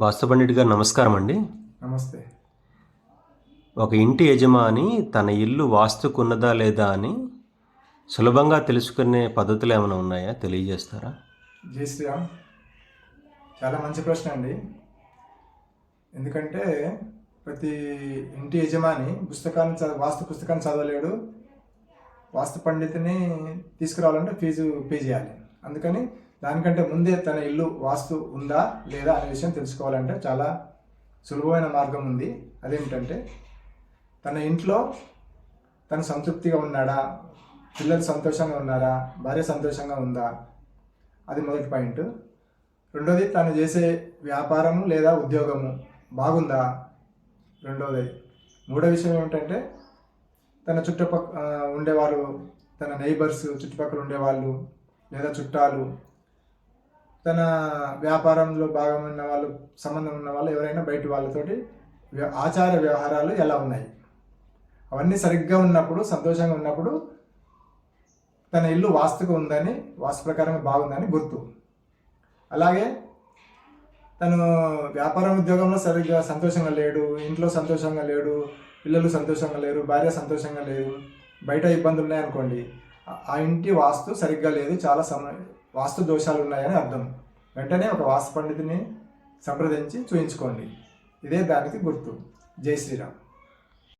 వాస్తు పండిట్ గారు నమస్కారం అండి నమస్తే. ఒక ఇంటి యజమాని తన ఇల్లు వాస్తుకున్నదా లేదా అని సులభంగా తెలుసుకునే పద్ధతులు ఏమైనా ఉన్నాయా? తెలియజేస్తారా? జై శ్రీరామ్. చాలా మంచి ప్రశ్న అండి. ఎందుకంటే ప్రతి ఇంటి యజమాని పుస్తకాన్ని చదవ వాస్తు పుస్తకాన్ని చదవలేడు. వాస్తు పండితుని తీసుకురావాలంటే ఫీజు పే చేయాలి. అందుకని దానికంటే ముందే తన ఇల్లు వాస్తు ఉందా లేదా అనే విషయం తెలుసుకోవాలంటే చాలా సులభమైన మార్గం ఉంది. అదేమిటంటే తన ఇంట్లో తను సంతృప్తిగా ఉన్నాడా? పిల్లలు సంతోషంగా ఉన్నారా? భార్య సంతోషంగా ఉందా? అది మొదటి పాయింట్. రెండోది తను చేసే వ్యాపారము లేదా ఉద్యోగము బాగుందా? రెండోది. మూడో విషయం ఏమిటంటే తన చుట్టుపక్క ఉండేవారు తన నైబర్స్ చుట్టుపక్కల ఉండేవాళ్ళు లేదా చుట్టాలు తన వ్యాపారంలో భాగం ఉన్న వాళ్ళు సంబంధం ఉన్న వాళ్ళు ఎవరైనా బయట వాళ్ళతోటి వ్య- ఆచార వ్యవహారాలు ఎలా ఉన్నాయి? అవన్నీ సరిగ్గా ఉన్నప్పుడు సంతోషంగా ఉన్నప్పుడు తన ఇల్లు వాస్తుగా ఉందని వాస్తు ప్రకారంగా బాగుందని గుర్తు. అలాగే తను వ్యాపారం ఉద్యోగంలో సరిగ్గా సంతోషంగా లేడు ఇంట్లో సంతోషంగా లేడు పిల్లలు సంతోషంగా లేరు భార్య సంతోషంగా లేరు బయట ఇబ్బందులు ఉన్నాయనుకోండి అనుకోండి ఆ ఇంటి వాస్తు సరిగ్గా లేదు చాలా సమ వాస్తు దోషాలు ఉన్నాయని అర్థం. వెంటనే ఒక వాస్తు పండితుని సంప్రదించి చూయించుకోండి. ఇదే దానికి గుర్తు. జై శ్రీరామ్.